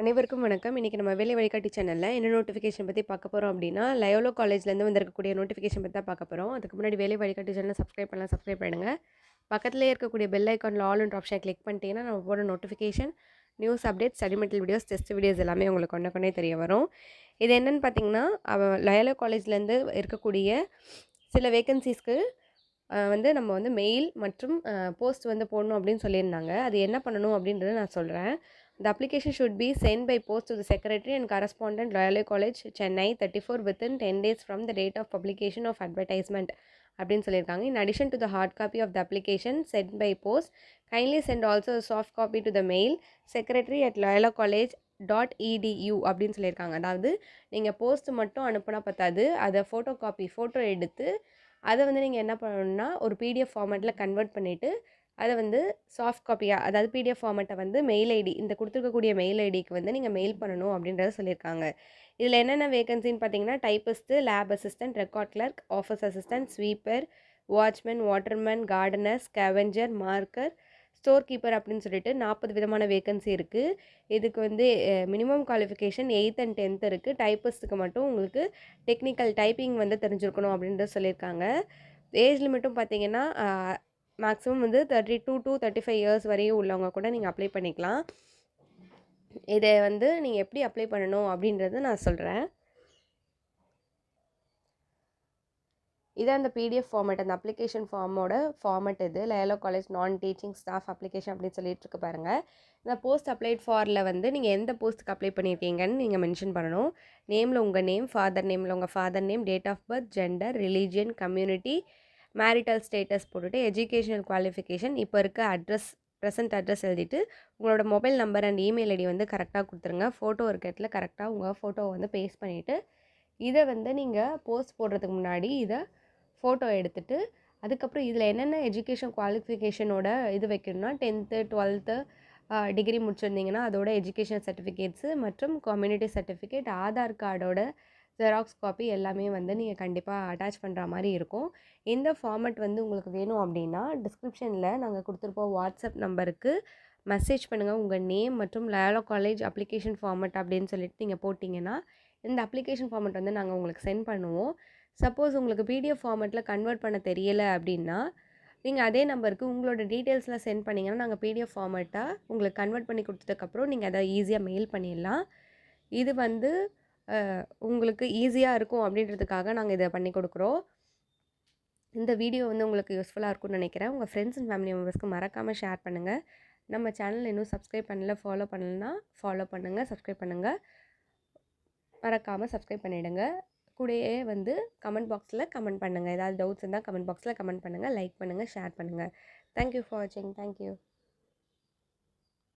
அனைவருக்கும் வணக்கம். இன்றைக்கி நம்ம வேலை வழிகாட்டி சேனலில் என்ன நோட்டிஃபிகேஷன் பற்றி பார்க்க போகிறோம் அப்படின்னா லயோலோ காலேஜ்லேருந்து வந்திருக்கக்கூடிய நோட்டிஃபிகேஷன் பற்றி தான் பார்க்க போகிறோம் அதுக்கு முன்னாடி வேலை வழிகாட்டி சேனல சப்ஸ்கிரைப் பண்ணலாம் சப்ஸ்கிரைப் பண்ணுங்கள் பக்கத்துலேயே இருக்கக்கூடிய பெல் ஐகான்ல ஆல்ன்ற ஆப்ஷனை கிளிக் பண்ணிட்டீங்கன்னா, நம்ம போகிற notification, news update ஸ்டடிமெண்டல் videos, test videos எல்லாமே உங்களுக்கு ஒன்று கொண்டே தெரிய வரும். இது என்னென்னு பார்த்தீங்கன்னா, லயோலோ காலேஜ்லேருந்து இருக்கக்கூடிய சில வேக்கன்சிஸ்க்கு வந்து நம்ம வந்து மெயில் மற்றும் போஸ்ட் வந்து போடணும் அப்படின்னு சொல்லியிருந்தாங்க. அது என்ன பண்ணணும் அப்படின்றத நான் சொல்கிறேன் the application application be sent by post to to the and correspondent correspondent college Chennai Chennai for within ten days from the date of publication of advertisement அப்படின்னு சொல்லியிருக்காங்க in addition to the hard copy of the application sent by post kindly send also soft copy to the mail secretary at Loyola college dot edu அப்படின்னு சொல்லியிருக்காங்க அதாவது நீங்கள் post மட்டும் அனுப்பினா பத்தாது அதை ஃபோட்டோ காப்பி ஃபோட்டோ எடுத்து அதை வந்து நீங்கள் என்ன பண்ணணும்னா ஒரு பிடிஎஃப் ஃபார்மேட்டில் கன்வெர்ட் பண்ணிவிட்டு அதை வந்து சாஃப்ட் காப்பியாக அதாவது பிடிஎஃப் ஃபார்மெட்டை வந்து மெயில் ஐடி இந்த கொடுத்துருக்கக்கூடிய மெயில் ஐடிக்கு வந்து நீங்கள் மெயில் பண்ணணும் அப்படின்றத சொல்லியிருக்காங்க. இதில் என்னென்ன வேகன்சின்னு பார்த்தீங்கன்னா, typist lab assistant, record clerk, office assistant, sweeper, watchman, waterman, gardener, scavenger, marker, store keeper அப்படின்னு சொல்லிட்டு 40 விதமான வேக்கன்சி இருக்குது இதுக்கு வந்து minimum qualification eighth and tenth இருக்குது டைப்பிஸ்ட்டுக்கு மட்டும் உங்களுக்கு டெக்னிக்கல் டைப்பிங் வந்து தெரிஞ்சிருக்கணும் அப்படின்றத சொல்லியிருக்காங்க. ஏஜ் லிமிட்டும் பார்த்தீங்கன்னா, மேக்ஸிமம் வந்து 32 டூ 35 இயர்ஸ் வரையும் உள்ளவங்க கூட நீங்கள் அப்ளை பண்ணிக்கலாம். இதை வந்து நீங்கள் எப்படி அப்ளை பண்ணணும் அப்படின்றத நான் சொல்கிறேன் இதான் அந்த பிடிஎஃப் ஃபார்மேட் அந்த அப்ளிகேஷன் ஃபார்மோட ஃபார்மேட் இது. Loyola college non teaching staff application அப்படின்னு சொல்லிட்டு இருக்கு பாருங்கள் இந்த போஸ்ட் அப்ளைட் ஃபார்ல வந்து நீங்கள் எந்த போஸ்ட்டுக்கு அப்ளை பண்ணியிருக்கீங்கன்னு நீங்கள் மென்ஷன் பண்ணணும். நேமில் உங்கள் நேம், ஃபாதர் நேம்ல உங்கள் father name, date of birth, gender, religion community, marital status போட்டுட்டு, எஜுகேஷனல் குவாலிஃபிகேஷன், இப்போ இருக்க அட்ரஸ் ப்ரெசென்ட் அட்ரஸ் எழுதிட்டு, உங்களோட mobile number and email ID வந்து கரெக்டாக கொடுத்துருங்க. ஃபோட்டோ இருக்க இடத்துல கரெக்டாக உங்கள் ஃபோட்டோவை வந்து பேஸ்ட் பண்ணிவிட்டு இதை வந்து நீங்கள் போஸ்ட் போடுறதுக்கு முன்னாடி இதை ஃபோட்டோ எடுத்துட்டு, அதுக்கப்புறம் இதில் என்னென்ன எஜுகேஷன் குவாலிஃபிகேஷனோட இது வைக்கணும்னா, டென்த்து டுவெல்த்து டிகிரி முடிச்சிருந்தீங்கன்னா, அதோட எஜுகேஷன் சர்டிஃபிகேட்ஸு மற்றும் கம்யூனிட்டி சர்டிஃபிகேட், ஆதார் கார்டோட ஜெராக்ஸ் காப்பி எல்லாமே வந்து நீங்கள் கண்டிப்பாக அட்டாச் பண்ணுற மாதிரி இருக்கும். இந்த ஃபார்மேட் வந்து உங்களுக்கு வேணும் அப்படின்னா, டிஸ்கிரிப்ஷனில் நாங்கள் கொடுத்துருப்போம் வாட்ஸ்அப் நம்பருக்கு மெசேஜ் பண்ணுங்கள் உங்கள் நேம் மற்றும் லயாலோ காலேஜ் அப்ளிகேஷன் ஃபார்மேட் அப்படின்னு சொல்லிட்டு நீங்கள் போட்டிங்கன்னா இந்த அப்ளிகேஷன் ஃபார்மேட் வந்து நாங்கள் உங்களுக்கு சென்ட் பண்ணுவோம். சப்போஸ் உங்களுக்கு பிடிஎஃப் ஃபார்மெட்டில் கன்வெர்ட் பண்ண தெரியலை அப்படின்னா, நீங்கள் அதே நம்பருக்கு உங்களோட டீட்டெயில்ஸ்லாம் சென்ட் பண்ணிங்கன்னா நாங்கள் பிடிஎஃப் ஃபார்மேட்டா உங்களுக்கு கன்வெர்ட் பண்ணி கொடுத்ததுக்கப்புறம் நீங்கள் அதை ஈஸியாக மெயில் பண்ணிடலாம். இது வந்து உங்களுக்கு ஈஸியாக இருக்கும் அப்படின்றதுக்காக நாங்கள் இதை பண்ணி கொடுக்குறோம் இந்த வீடியோ வந்து உங்களுக்கு யூஸ்ஃபுல்லாக இருக்கும்னு நினைக்கிறேன். உங்கள் ஃப்ரெண்ட்ஸ் அண்ட் ஃபேமிலி மெம்பர்ஸ்க்கு மறக்காமல் ஷேர் பண்ணுங்கள் நம்ம சேனல் இன்னும் சப்ஸ்கிரைப் பண்ணல, ஃபாலோ பண்ணலன்னா ஃபாலோ பண்ணுங்கள் சப்ஸ்கிரைப் பண்ணுங்கள் மறக்காமல் சப்ஸ்கிரைப் பண்ணிவிடுங்க கூடயே வந்து கமெண்ட் பாக்ஸில் கமெண்ட் பண்ணுங்கள் ஏதாவது டவுட்ஸ் இருந்தால் கமெண்ட் பாக்ஸில் கமெண்ட் பண்ணுங்கள் லைக் பண்ணுங்கள் ஷேர் பண்ணுங்கள் தேங்க் யூ ஃபார் வாட்சிங். Thank you.